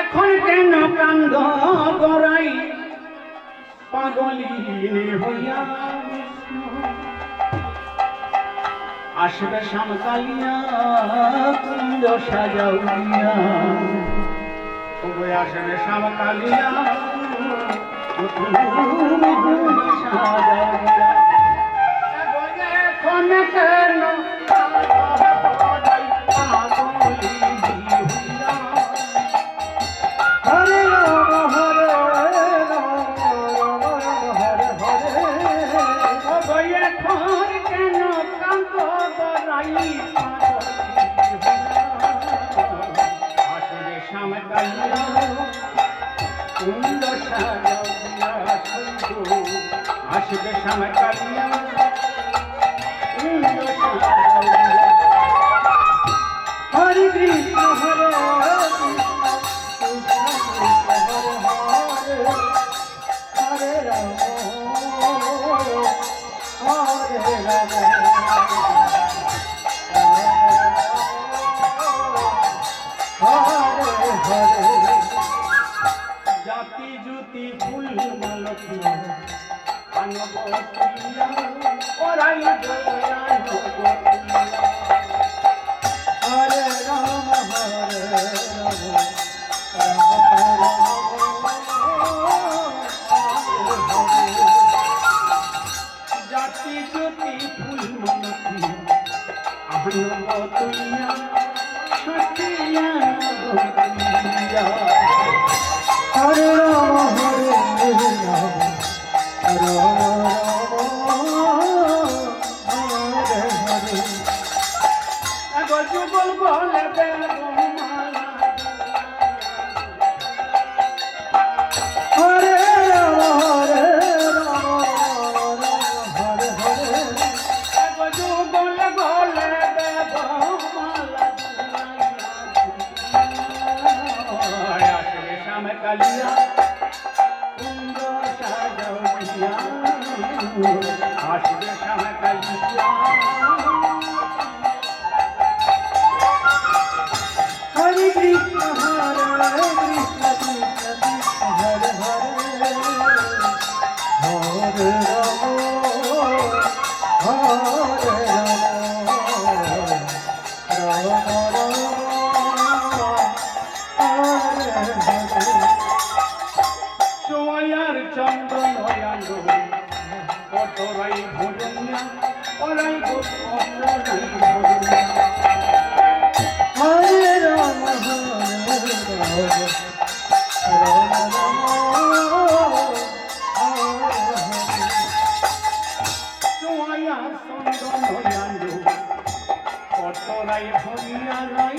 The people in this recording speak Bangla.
এখন কেন কান্দ গড়াই? পাগলিনী হইয়া আসবে শ্যামকালিয়া কুঞ্জ সাজাউলিয়া। আসবে শ্যামকালিয়া কুঞ্জ সাজাউলিয়া। আসবে কুন্দ সাজাইয়া হরে কৃষ্ণ হরে হরে রাম হরে রাম হরে হরে। জাতি জুতি ফুল মালকিয়া আনব ওরাই দয়া হরে রাম হরে রাম রাম জাতি জ্যোতি ফুল তুইয়া সতিয়া নবতুলিয়া হরে রাম আসবে কালিয়া হরে কৃষ্ণ হরে সোয়ার চন্দন অয়াঙ্গ কতরাই ভজনিয়া রাই